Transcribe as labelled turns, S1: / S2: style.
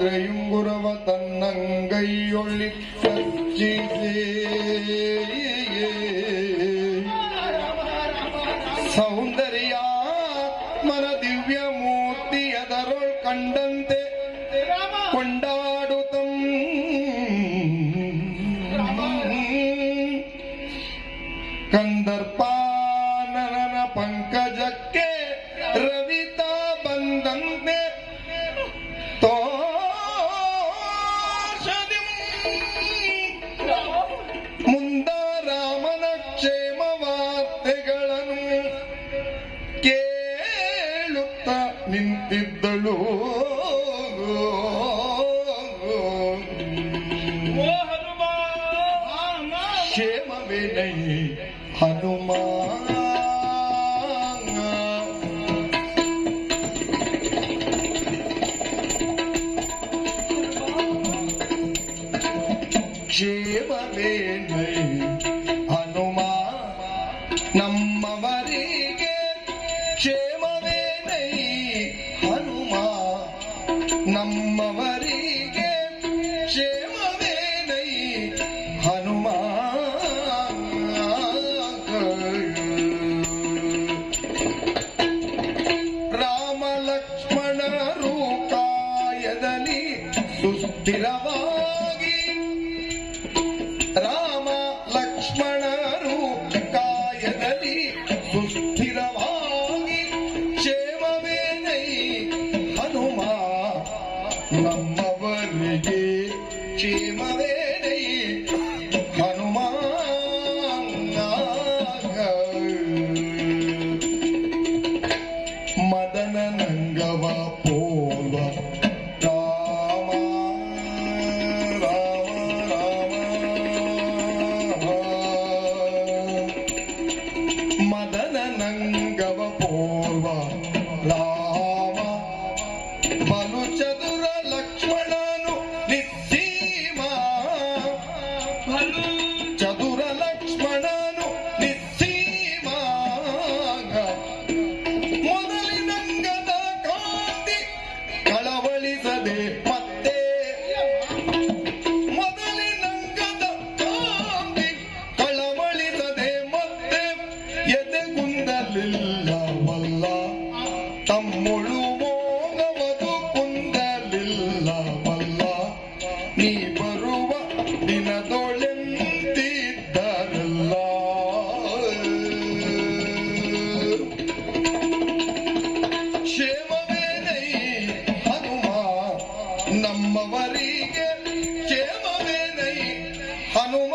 S1: യാത്രയും കുറവ തന്നൊള്ളി സച്ചി സൗന്ദര്യ മന ദിവ്യമൂർത്തി അതറൾ കണ്ടന്തെ കൊണ്ടാടുതം ನಿಂತಿದ್ದಳು. ಓ ಹನುಮ ಕ್ಷೇಮವೇನೈ ಹನುಮ ಕ್ಷೇಮವೇನೈ ಹನುಮ ನಮ್ಮವರಿಗೆ ಕ್ಷೇಮವೇನೈ ನಮ್ಮವರಿಗೆ ಕ್ಷೇಮವೇನೈ ಹನುಮ ರಾಮ ಲಕ್ಷ್ಮಣರು ಕಾಯದಲ್ಲಿ ಸುಸ್ಥಿರವಾಗಿ ರಾಮ ಲಕ್ಷ್ಮಣರು క్షేమవేడై మదన నంగవ పోవ రామ రామ రామ మదన నంగవ పోవ రామ. పలు చదుర లక్ష్మణను ನೀ ಬರುವ ದಿನದೊಳೆಂತಿದ್ದರಲ್ಲ. ಕ್ಷೇಮವೇ ನೈ ಹನುಮ ನಮ್ಮವರಿಗೆ ಕ್ಷೇಮವೇ ನೈ ಹನುಮ.